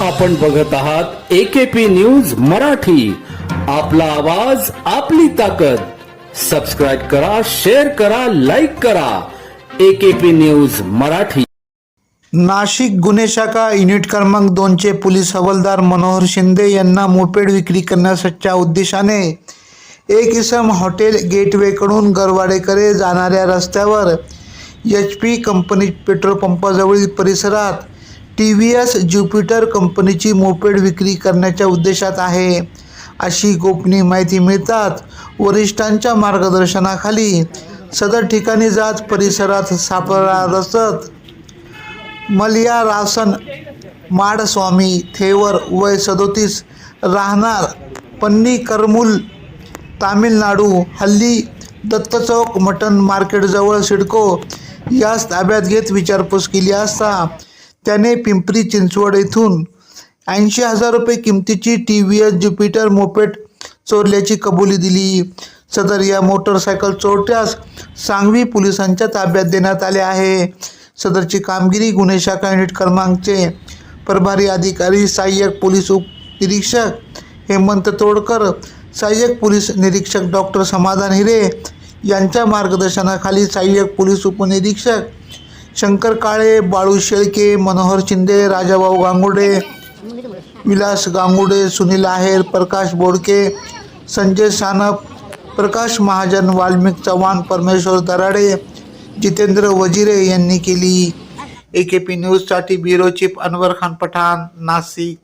आपण बघत आहात एकेपी न्यूज मराठी. आपला आवाज आपली ताकद. सबस्क्राईब करा शेअर करा लाईक करा. AKP news Marathi. नाशिक गुन्हे शाखा युनिट क्रमांक दोनचे पोलीस हवालदार मनोहर शिंदे यांना मोपेड विक्री करण्याच्या उद्देशाने एक इसम हॉटेल गेटवेकडून गरवाडेकडे जाणाऱ्या रस्त्यावर एच पी कंपनी पेट्रोल पंपाजवळील परिसरात टी व्ही एस ज्युपिटर कंपनीची मोपेड विक्री करण्याच्या उद्देशात आहे. अशी गोपनीय माहिती मिळतात वरिष्ठांच्या मार्गदर्शनाखाली. सदर ठिकाणी जात परिसरात सापडणार असत मलिया रासन माडस्वामी थेवर वय सदोतीस राहणार पन्नी करमुल तामिळनाडू हल्ली दत्तचौक मटन मार्केटजवळ सिडको यास ताब्यात घेत विचारपूस केली असता त्याने पिंपरी चिंचवड येथून ऐंशी हजार रुपये किमतीची T V S Jupiter moped चोरल्याची कबुली दिली. सदर या मोटरसायकल चोरट्यास सांगवी पोलिसांच्या ताब्यात देण्यात आले आहे. सदरची कामगिरी गुन्हे शाखा युनिट क्रमांकचे प्रभारी अधिकारी सहाय्यक पोलीस उपनिरीक्षक हेमंत तोडकर सहाय्यक पोलीस निरीक्षक डॉक्टर समाधान हिरे यांच्या मार्गदर्शनाखाली सहाय्यक पोलीस उपनिरीक्षक शंकर काळे बाळू शेळके मनोहर शिंदे राजाभाऊ गांगुडे विलास गांगुडे सुनील आहेर प्रकाश बोडके संजय सानप प्रकाश महाजन वाल्मिक चव्हाण परमेश्वर दराडे जितेंद्र वजिरे यांनी केली. ए के पी न्यूजसाठी ब्युरो चीफ अनवर खान पठाण नाशिक.